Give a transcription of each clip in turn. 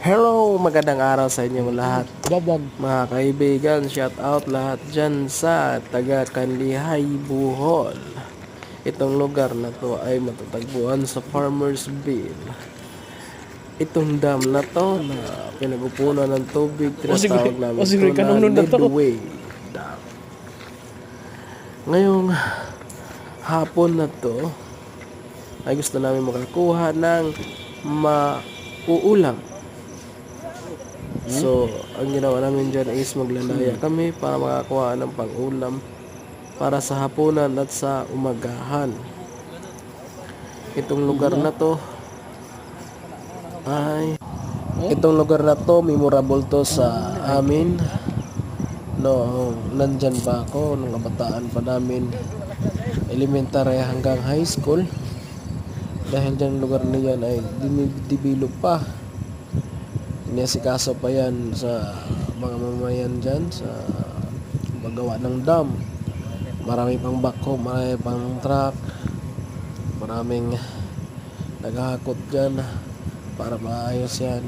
Hello, magandang araw sa inyong lahat. Dadag. Mga kaibigan, shout out lahat dyan sa taga Kanlihay, Buhol. Itong lugar na to ay matatagpuan sa Farmersville. Itong dam na to na pinagupunan ng tubig, tinatawag namin ito na. Midway Dam. Ngayong hapon na to, ay gusto namin makakuha ng mauulam. So, ang ginawa namin dyan is maglalaya kami para makakuha ng pang-ulam para sa hapunan at sa umagahan. Itong lugar na to ay itong lugar na to memorable to sa amin. No, nandyan pa ako nung kabataan pa namin elementary hanggang high school. Dahil dyan lugar na yan ay dinidevelop pa Inisikaso pa yan sa mga mamayan dyan sa magawa ng dam. Marami pang backhoe, marami pang truck, maraming naghahakot dyan para maayos yan.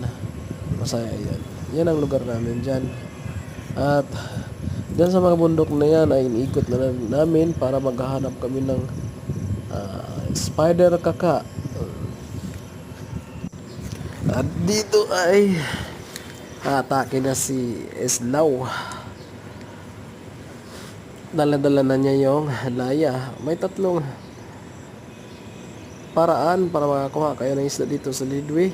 Masaya yan. Yan ang lugar namin dyan. At dyan sa mga bundok na yan ay iniikot na namin para maghahanap kami ng ah, spider kaka. At dito ay atake na si Eslaw. Dala-dala na niya yung laya. May tatlong paraan para makakuha kayo ng isda dito sa Lidway.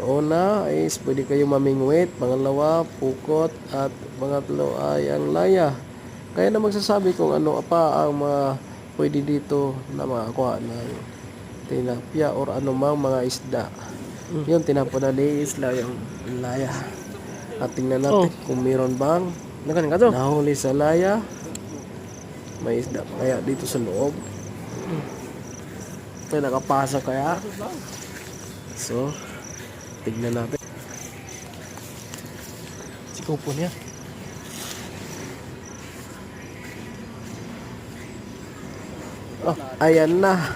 Una is pwede kayo mamingwit. Pangalawa, pukot. At pangatlo ay ang laya. Kaya na magsasabi kung ano pa ang mga pwede dito na makakuha ng tilapia or anumang mga isda. Yun, tinapon na ni Isla yung laya. At tingnan natin kung meron bang Nakanin ka to. nahuli sa laya. May isda kaya dito sa loob. May nakapasa kaya. So, tignan natin. Si Kupo niya. Oh, ayan na.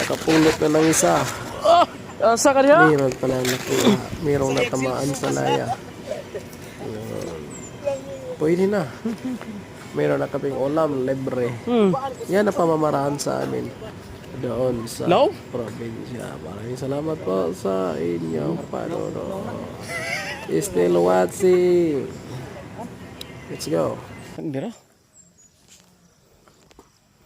Nakapulot na ng isa. Oh! Asa ka niya? Meron pala nakuha. Merong natamaan sa laya. Pwede na. Meron na kaming ulam, libre. Hmm. Yan ang pamamaraan sa amin doon sa Hello? probinsya. Maraming salamat po sa inyong panonood. Still watching. Let's go. Ang.